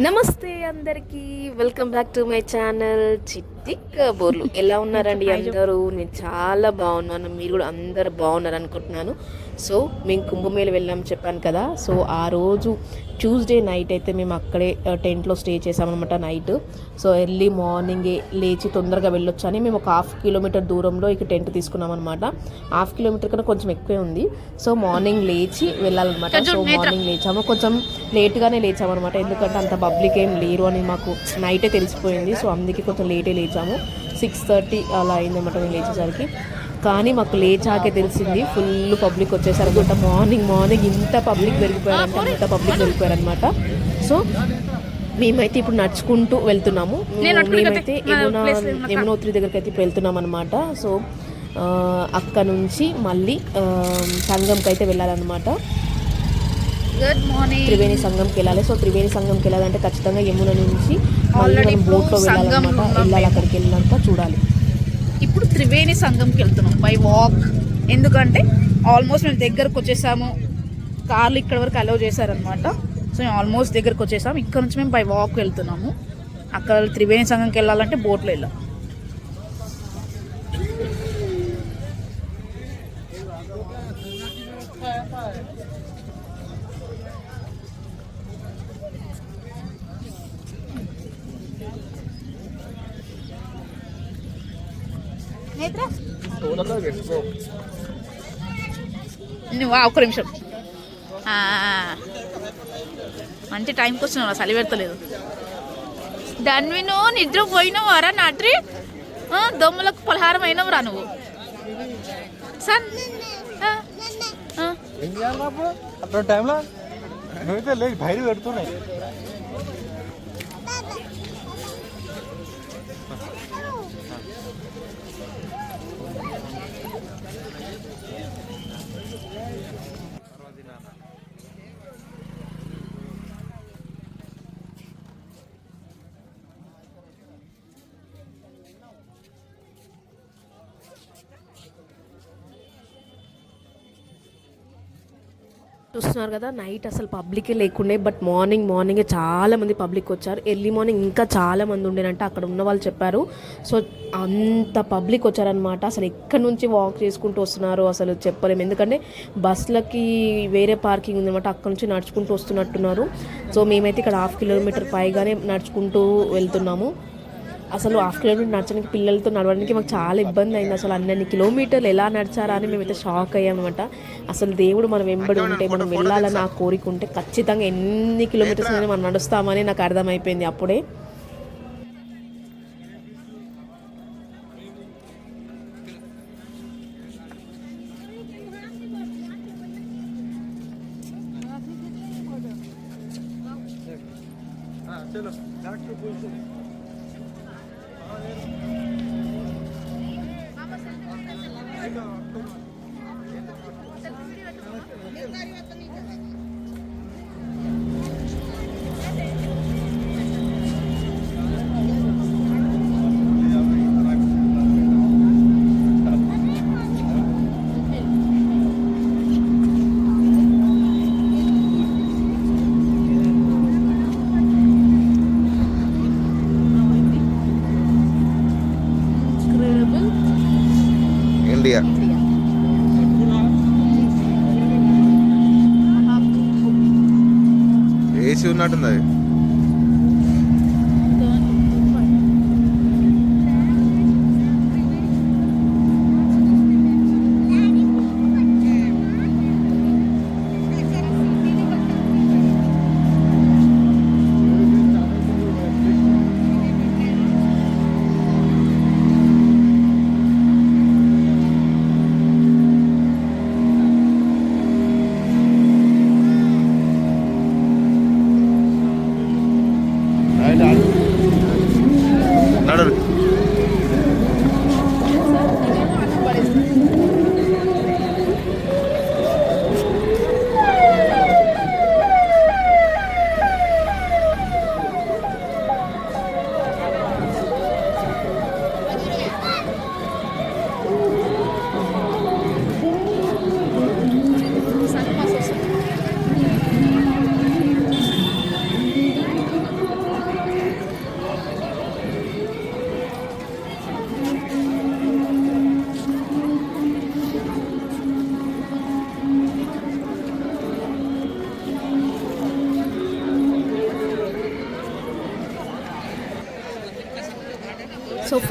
నమస్తే అందరికీ welcome back to my channel chit చిట్టి కబోర్లు ఎలా ఉన్నారండి అందరూ? నేను చాలా బాగున్నాను. మీరు కూడా అందరు బాగున్నారు అనుకుంటున్నాను. సో మేము కుంభమేళ వెళ్ళాం చెప్పాను కదా. సో ఆ రోజు ట్యూస్డే నైట్ అయితే మేము అక్కడే టెంట్లో స్టే చేసామన్నమాట నైట్ సో ఎర్లీ మార్నింగే లేచి తొందరగా వెళ్ళొచ్చు అని మేము ఒక హాఫ్ కిలోమీటర్ దూరంలో ఇక టెంట్ తీసుకున్నాం అనమాట హాఫ్ కిలోమీటర్ కన్నా కొంచెం ఎక్కువే ఉంది. సో మార్నింగ్ లేచి వెళ్ళాలన్నమాట. సో మార్నింగ్ లేచాము. కొంచెం లేట్గానే లేచామన్నమాట. ఎందుకంటే అంత పబ్లిక్ ఏం లేరు అని మాకు నైటే తెలిసిపోయింది. సో అందుకే కొంచెం లేటే లేచాము. సిక్స్ థర్టీ అలా అయిందన్నమాట మేము లేచేసరికి. కానీ మాకు లేచాకే తెలిసింది. ఫుల్ పబ్లిక్ వచ్చేసారనమాట మార్నింగ్ మార్నింగ్ ఇంత పబ్లిక్ పెరిగిపోయారంటే అంత పబ్లిక్ పెరిగిపోయారన్నమాట. సో మేమైతే ఇప్పుడు నడుచుకుంటూ వెళ్తున్నాము. మేమైతే యమునా యమునోత్రి దగ్గరికి అయితే ఇప్పుడు వెళ్తున్నాం అనమాట సో అక్కడ నుంచి మళ్ళీ ఆ, సంగంకి అయితే వెళ్ళాలన్నమాట. త్రివేణి సంఘంకి వెళ్ళాలి. సో త్రివేణి సంఘంకి వెళ్ళాలంటే ఖచ్చితంగా యమున నుంచి బోట్లో వెళ్ళాలన్నమాట. వెళ్ళాలి మేము. అక్కడికి వెళ్ళినాక చూడాలి. ఇప్పుడు త్రివేణి సంఘంకి వెళ్తున్నాం బై వాక్ ఎందుకంటే ఆల్మోస్ట్ మేము దగ్గరకు వచ్చేసాము. కార్లు ఇక్కడ వరకు అలౌ చేశారనమాట సో మేము ఆల్మోస్ట్ దగ్గరకు వచ్చేసాము. ఇక్కడ నుంచి మేము బై వాక్ వెళ్తున్నాము. అక్కడ త్రివేణి సంఘంకి వెళ్ళాలంటే బోట్లో వెళ్ళాం. నువ్వు ఒక్క నిమిషం. మంచి టైంకి వచ్చినావు చలి పెడతలేదు. ధన్విను నిద్ర పోయినవారా నాట్రి దొమ్మలకు పలహారం అయినవురా నువ్వు. సన్ టైంలో నువ్వైతే లేదు బయట పెడుతున్నాయి. చూస్తున్నారు కదా నైట్ అసలు పబ్లికే లేకుండే బట్ మార్నింగ్ మార్నింగే చాలా మంది పబ్లిక్ వచ్చారు. ఎర్లీ మార్నింగ్ ఇంకా చాలా మంది ఉండేనంటే అక్కడ ఉన్న వాళ్ళు చెప్పారు. సో అంత పబ్లిక్ వచ్చారనమాట అసలు ఎక్కడి నుంచి వాక్ చేసుకుంటూ వస్తున్నారు అసలు చెప్పలేము ఎందుకంటే బస్సులకి వేరే పార్కింగ్ ఉందన్నమాట అక్కడ నుంచి నడుచుకుంటూ వస్తున్నట్టున్నారు. సో మేమైతే ఇక్కడ హాఫ్ కిలోమీటర్ పైగానే నడుచుకుంటూ వెళ్తున్నాము. అసలు హాఫ్ కిలోమీటర్ నడచడానికి పిల్లలతో నడవడానికి మాకు చాలా ఇబ్బంది అయింది. అసలు అన్నన్ని కిలోమీటర్లు ఎలా నడిచారా అని మేమైతే షాక్ అయ్యామన్నమాట. అసలు దేవుడు మనం వెంబడి ఉంటే మనం వెళ్ళాలని ఆ కోరిక ఉంటే ఖచ్చితంగా ఎన్ని కిలోమీటర్స్ అయినా మనం నడుస్తామని నాకు అర్థమైపోయింది అప్పుడే. ఏసీ ఉన్నట్టుంది అది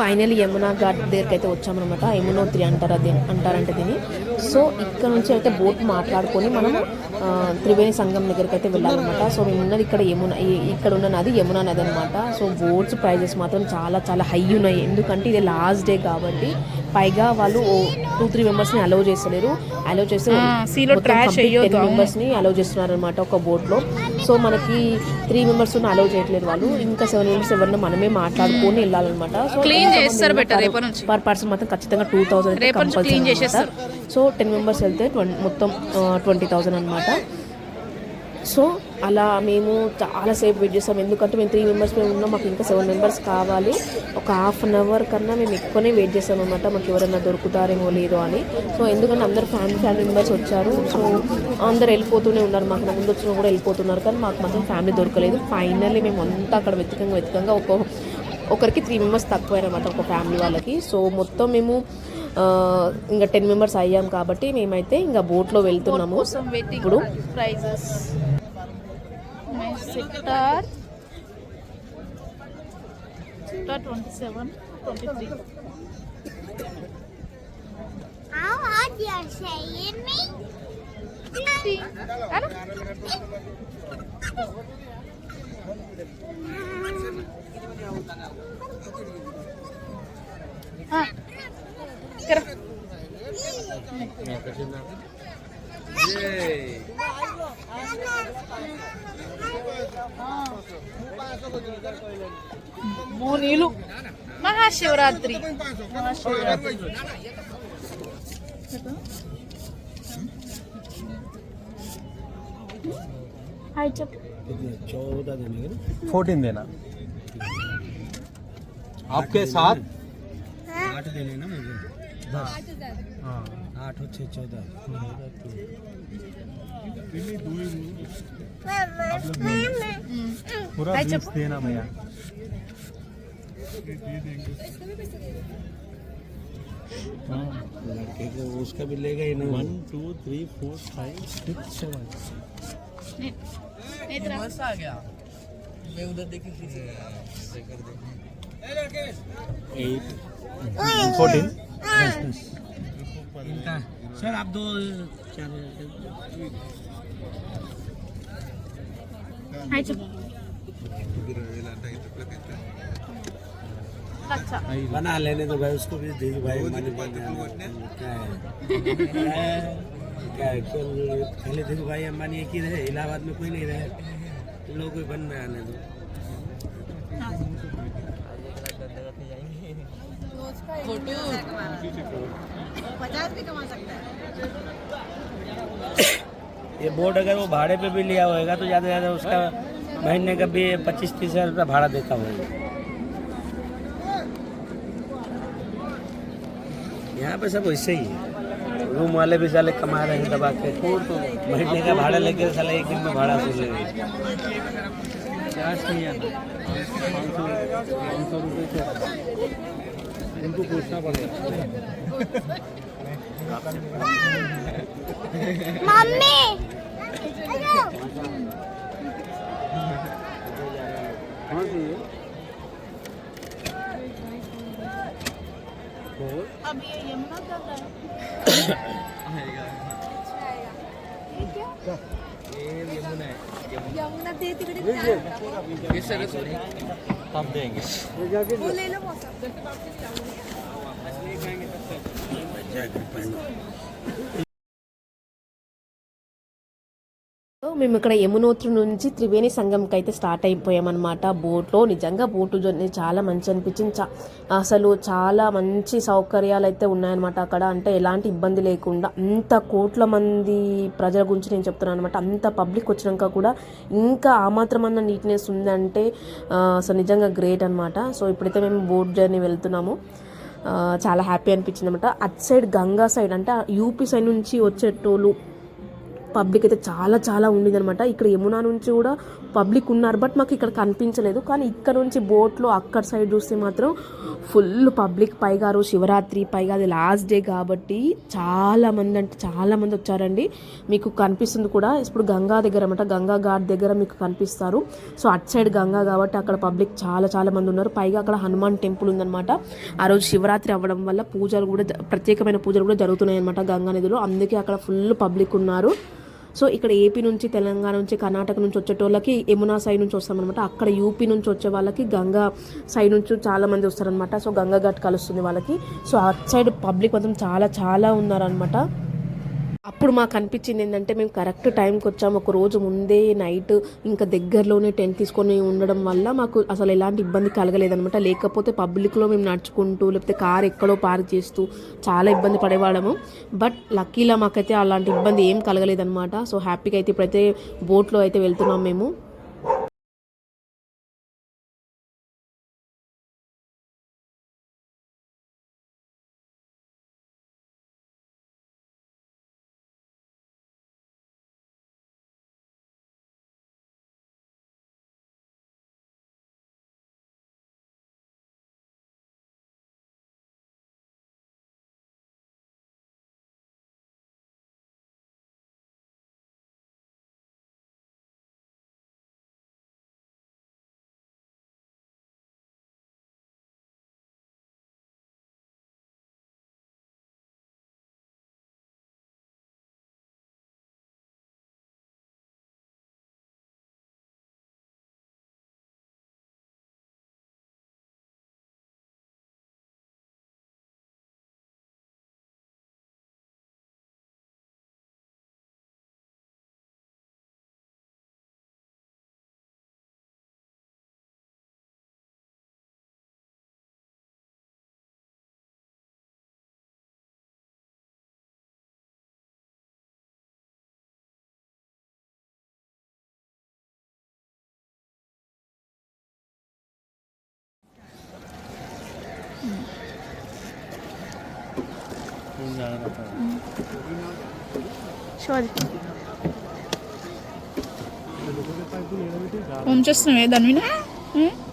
ఫైనల్ యమునా ఘాట్ దగ్గరికి అయితే వచ్చామన్నమాట యమునోత్రి అంటారు అది అంటారంటే దీన్ని. సో ఇక్కడ నుంచి అయితే బోట్ మాట్లాడుకొని మనము త్రివేణి సంఘం దగ్గరికి అయితే వెళ్ళాలన్నమాట. సో మేము ఉన్నది ఇక్కడ యమున ఇక్కడ ఉన్న నది యమునా నది అనమాట సో బోట్స్ ప్రైజెస్ మాత్రం చాలా చాలా హై ఉన్నాయి. ఎందుకంటే ఇది లాస్ట్ డే కాబట్టి పైగా వాళ్ళు టూ త్రీ మెంబర్స్ని అలౌ చేస్తలేరు. అలౌ చేస్తే ఆ, sea లో trash వేయొద్దు, అవును. మెంబర్స్ని అలౌ చేస్తున్నారు అనమాట ఒక బోట్లో సో మనకి త్రీ మెంబర్స్ అలౌ చేయట్లేదు వాళ్ళు. ఇంకా సెవెన్ మెంబర్స్ ఎవరిని మనమే మాట్లాడుకొని వెళ్ళాలన్నమాట. సో Clean చేస్తారు. పర్ పర్సన్ మాత్రం ఖచ్చితంగా two thousand. So ten members వెళ్తే మొత్తం ట్వంటీ థౌసండ్ అనమాట సో అలా మేము చాలాసేపు వెయిట్ చేస్తాం ఎందుకంటే మేము త్రీ మెంబర్స్ మేము ఉన్నాం. మాకు ఇంకా సెవెన్ మెంబర్స్ కావాలి. ఒక హాఫ్ అన్ అవర్ కన్నా మేము ఎక్కువనే వెయిట్ చేస్తాం అనమాట మాకు ఎవరైనా దొరుకుతారేమో లేదో అని. సో ఎందుకంటే అందరు ఫ్యామిలీ ఫ్యామిలీ మెంబర్స్ వచ్చారు. సో అందరు వెళ్ళిపోతూనే ఉన్నారు. మాకు నా ముందు వచ్చిన కూడా వెళ్ళిపోతున్నారు. కానీ మాకు మాత్రం ఫ్యామిలీ దొరకలేదు. ఫైనల్లీ మేము అంతా అక్కడ వెతకంగా వెతకంగా ఒక ఒకరికి త్రీ మెంబర్స్ తక్కువైనమాట ఒక ఫ్యామిలీ వాళ్ళకి. సో మొత్తం మేము ఇంకా టెన్ మెంబర్స్ అయ్యాం కాబట్టి మేమైతే ఇంకా బోట్లో వెళ్తున్నాము. ఇప్పుడు prices sector. 27 23 how saying me? Ah. Kira. Mahashivratri चौदह दिन फोर्टीन देना आपके साथ? हाँ. आठ देने ना मुझे। हाँ. हाँ. आठ और छः चौदह। पूरा बीस देना भैया। लड़के को उसका भी लेगा ही नहीं one two three four five six seven eight fourteen इनका। सर आप दो अच्छा। बना लेने तो भाई उसको भी देख भाई क्या है? क्या है? पहले देखो भाई अम्बानी एक ही रहे इलाहाबाद में कोई नहीं रहे। तुम लोग कोई बन में आने दो। हाँ। फ़ोटो ये बोर्ड अगर वो भाड़े पे भी लिया होएगा तो ज़्यादा से ज़्यादा उसका महीने का भी पच्चीस तीस हज़ार रुपया भाड़ा देता होगा यहाँ पे सब वैसे ही है। रूम वाले भी साले कमा रहे हैं दबा के। महीने का भाड़ा लेके साले एक दिन में भाड़ा सुन नहीं है। उनको पूछना पड़ेगा। मम्मी। अब ये यमुना चल रहा ये यमुना है। यमुना ते तिकडे सरस्वती हम देंगे మేము ఇక్కడ యమునోత్రి నుంచి త్రివేణి సంఘంకి అయితే స్టార్ట్ అయిపోయామన్నమాట. బోట్లో నిజంగా బోటు జర్నీ చాలా మంచి అనిపించింది చా అసలు చాలా మంచి సౌకర్యాలు అయితే ఉన్నాయన్నమాట అక్కడ. అంటే ఎలాంటి ఇబ్బంది లేకుండా అంత కోట్ల మంది ప్రజల గురించి నేను చెప్తున్నాను అనమాట అంత పబ్లిక్ వచ్చినాక కూడా ఇంకా ఆ మాత్రం అన్న నీట్నెస్ ఉందంటే అసలు నిజంగా గ్రేట్ అనమాట సో ఇప్పుడైతే మేము బోట్ జర్నీ వెళ్తున్నాము. చాలా హ్యాపీ అనిపించింది అనమాట అట్ సైడ్ గంగా సైడ్ అంటే యూపీ సైడ్ నుంచి వచ్చేటోళ్ళు పబ్లిక్ అయితే చాలా చాలా ఉండిందనమాట ఇక్కడ యమునా నుంచి కూడా పబ్లిక్ ఉన్నారు. బట్ మాకు ఇక్కడ కనిపించలేదు. కానీ ఇక్కడ నుంచి బోట్లో అక్కడ సైడ్ చూస్తే మాత్రం ఫుల్ పబ్లిక్. పైగా రోజు శివరాత్రి పైగా అది లాస్ట్ డే కాబట్టి చాలామంది అంటే చాలామంది వచ్చారండి. మీకు కనిపిస్తుంది కూడా. ఇప్పుడు గంగా దగ్గర అనమాట గంగా ఘాట్ దగ్గర మీకు కనిపిస్తారు. సో అటు సైడ్ గంగా కాబట్టి అక్కడ పబ్లిక్ చాలా చాలా మంది ఉన్నారు. పైగా అక్కడ హనుమాన్ టెంపుల్ ఉందన్నమాట. ఆ రోజు శివరాత్రి అవ్వడం వల్ల పూజలు కూడా ప్రత్యేకమైన పూజలు కూడా జరుగుతున్నాయి అనమాట గంగా నదిలో. అందుకే అక్కడ ఫుల్ పబ్లిక్ ఉన్నారు. సో ఇక్కడ ఏపీ నుంచి తెలంగాణ నుంచి కర్ణాటక నుంచి వచ్చేటోళ్ళకి యమునా సైడ్ నుంచి వస్తామన్నమాట. అక్కడ యూపీ నుంచి వచ్చే వాళ్ళకి గంగా సైడ్ నుంచి చాలామంది వస్తారనమాట సో గంగా ఘాట్ కలుస్తుంది వాళ్ళకి. సో అటు సైడ్ పబ్లిక్ మాత్రం చాలా చాలా ఉన్నారనమాట అప్పుడు మాకు అనిపించింది ఏంటంటే మేము కరెక్ట్ టైంకి వచ్చాము. ఒక రోజు ముందే నైట్ ఇంకా దగ్గరలోనే టెంట్ తీసుకొని ఉండడం వల్ల మాకు అసలు ఎలాంటి ఇబ్బంది కలగలేదనమాట లేకపోతే పబ్లిక్లో మేము నడుచుకుంటూ లేకపోతే కార్ ఎక్కడో పార్క్ చేస్తూ చాలా ఇబ్బంది పడేవాళ్ళము. బట్ లక్కీలా మాకైతే అలాంటి ఇబ్బంది ఏం కలగలేదనమాట సో హ్యాపీగా అయితే ఇప్పుడైతే బోట్లో అయితే వెళ్తున్నాం మేము. ఉంచేస్తున్నావే దాని మీద ఉం? అమ్మా.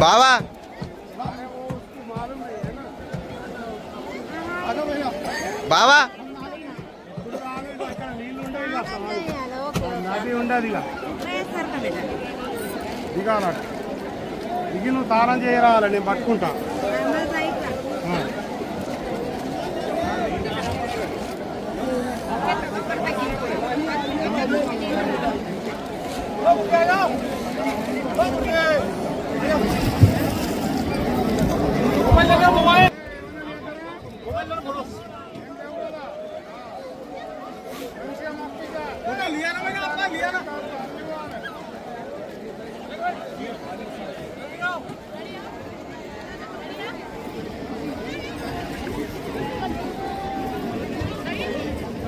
బావా. బావా. నది ఉండదు ఇక దిగాల దిగి నువ్వు తానం చేయరావాలి నేను పట్టుకుంటా ఆ.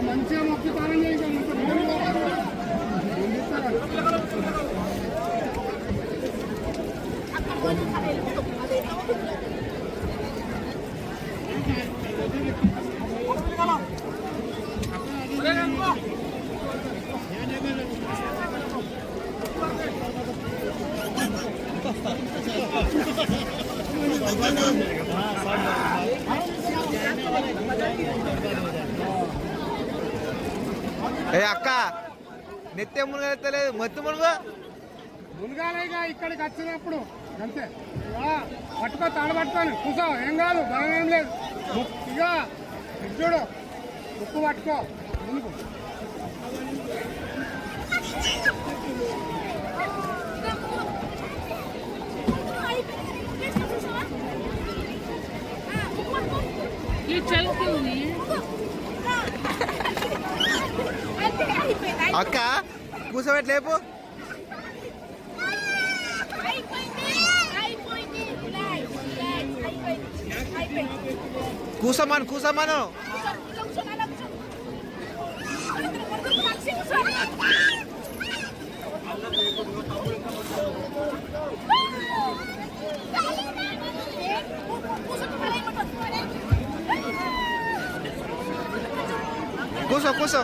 మంచిగా మొక్కి తానం చేయించాలి ఏ అక్క నెత్తే మునగలేదు మత్తి మునుగు? మునగాలేక ఇక్కడికి వచ్చినప్పుడు. అంతే. పట్టుకో తాడు పట్టుకొని. కూసో ఏం కాదు భయం ఏం లేదు. ఇక చూడు. ముక్కు పట్టుకో. ముందుకు అక్క కూర్చోబెట్టి లేపు. కూసమను కూసమను. కూసో కూసో.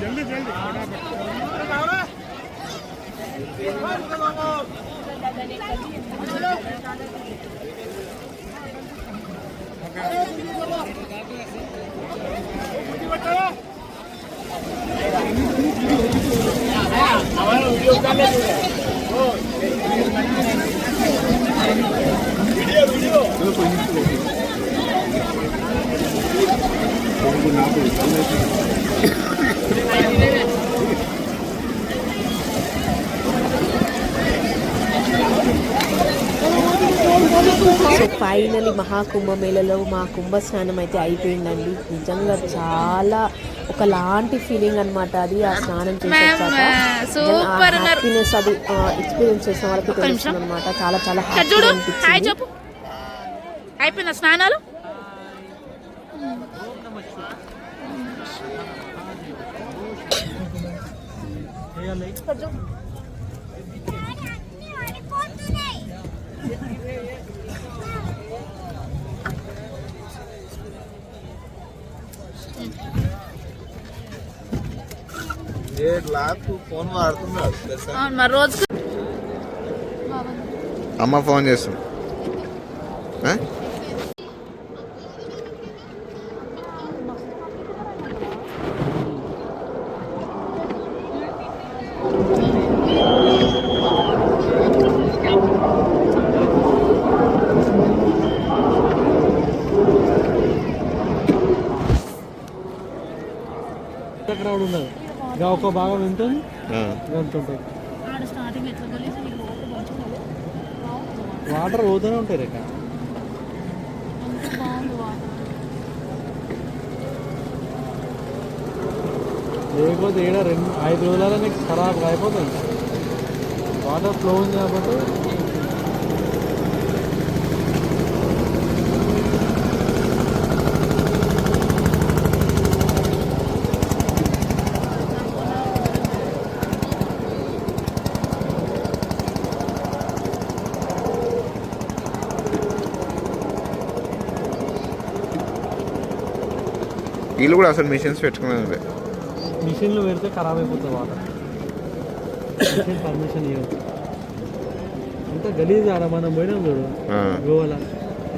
जल्दी जल्दी फटाफट సో ఫైనలీ మహాకుంభమేళలో మా కుంభ స్నానం అయితే అయిపోయిందండి. నిజంగా చాలా ఒకలాంటి ఫీలింగ్ అన్నమాట అది ఆ స్నానం super ఉన్నారు. హ్యాపీనెస్ అది ఎక్స్పీరియన్స్ చేసిన వాళ్ళకి. తెలుస్తుంది అనమాట చాలా చాలా హ్యాపీ అనిపించింది. చెప్పు అయిపోయిందా స్నానాలు అమ్మ ఫోన్ చేస్తుంది. ఇక ఒక భాగం వింటుంది వాటర్ పోతూనే ఉంటారు ఇక లేకపోతే ఏడా రెండు ఐదు రోజులలో నీకు ఖరాబ్ అయిపోతుంది. వాటర్ ఫ్లో ఉంది కాబట్టి వీళ్ళు కూడా అసలు మిషన్స్ పెట్టుకునేది. మిషన్లో పెడితే ఖరాబ్ అయిపోతుంది వాటర్. మిషన్ పర్మిషన్ ఇవ్వదు. అంత గలీజ్ ఆడ మనం పోయినాం చూడు. గోవాల.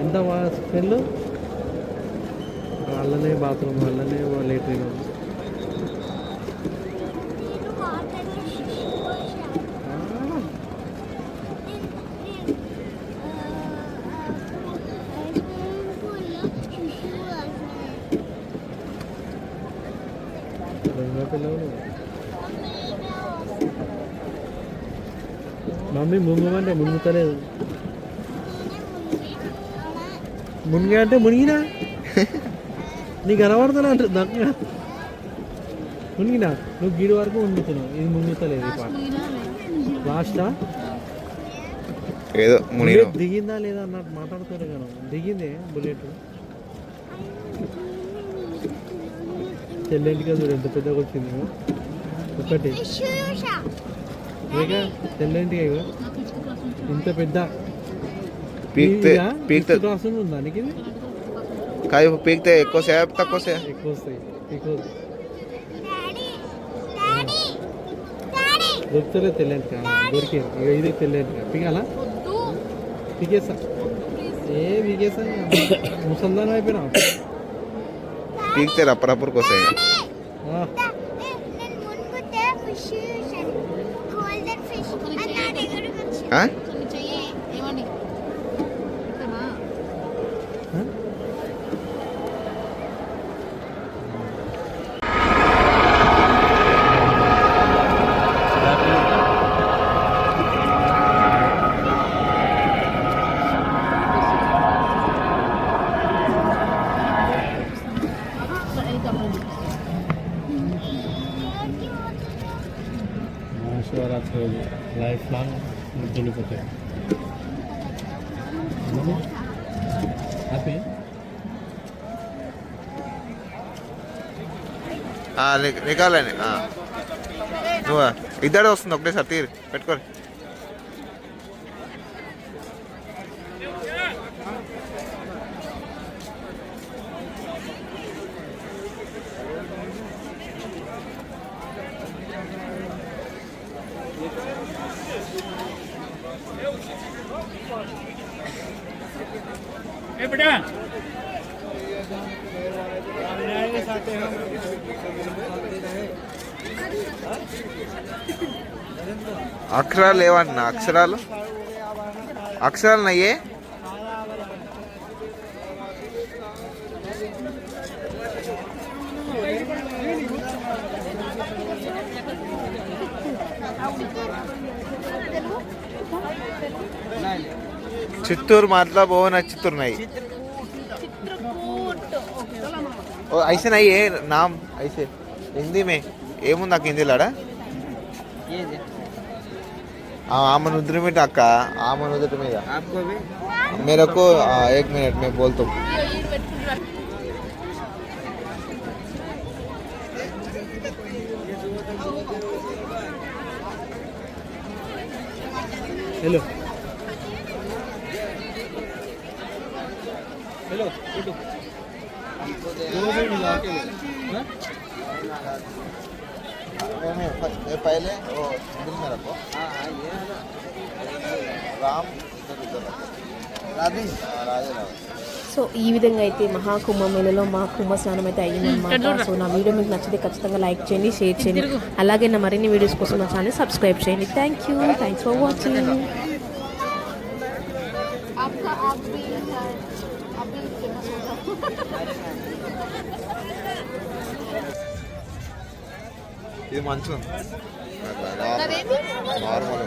ఎంత స్మెల్? వాళ్ళనే బాత్రూమ్ వాళ్ళనే లేట్రిన్. మమ్మీ మునుగమంటే మునుగుతలేదు మునిగా అంటే మునిగినా? నీకు కనబడుతున్నా అంటే నాకు మునిగినా? నువ్వు గిడి వరకు మునుగుతున్నావు ఇది మునుగుతలేదు ఈ పాట. లాస్టా ఏదో దిగిందా లేదా అన్నట్టు మాట్లాడుతారు కదా. దిగిందే బుల్లెట్. తెల్లంటిగా చూడు ఎంత పెద్దగా వచ్చింది. ఒకటి. తెల్లంటిగా ఇగో. ఇంత పెద్ద. ఉంది కాయ పీక్తే ఎక్కువ సేపు తక్కువ సేపు ఎక్కువ వస్తాయి. ఎక్కువ దొరుకుతలే దొరికింది ఇక ఇది పిగాలా పికేసా ఏ పికేసా ముసల్దాన్ అయిపోయినా పీక్తే రప్పరప్పరికి వస్తాయి నేను శివరాత్రి రోజు లైఫ్ లాంగ్ ముద్దులిపోతాయి హ్యాపీ ఆ, ని- నికాలండి ఆ. నువ్వు ఇద్దరు వస్తుంది ఒకటేసారి తీరు పెట్టుకోరు అక్షరాలు లేవన్నా అక్షరాలు అక్షరాలు నయ్యే చిత్తూరు మాటలో బాగా చిత్తూరు నయ్యి ओ ऐसे नहीं है नाम ऐसे हिंदी में ఏముంది నాకు హిందీలాడా आमन उधर में टाका आमन उधर में आपको भी मेरे को आ, एक मिनट में बोलता हूँ హలో हेलो उठो दो मिनट मिला के हाँ? पहले वो दिल में रखो राम राधे राधे राधे సో ఈ విధంగా అయితే మహాకుంభమేళలో మా కుంభ స్నానం అయితే అయ్యిందనమాట సో నా వీడియో మీకు నచ్చితే ఖచ్చితంగా లైక్ చేయండి షేర్ చేయండి అలాగే నా మరిన్ని వీడియోస్ కోసం నా ఛానల్ సబ్స్క్రైబ్ చేయండి thank you thanks for watching మంచిగా నార్మల్.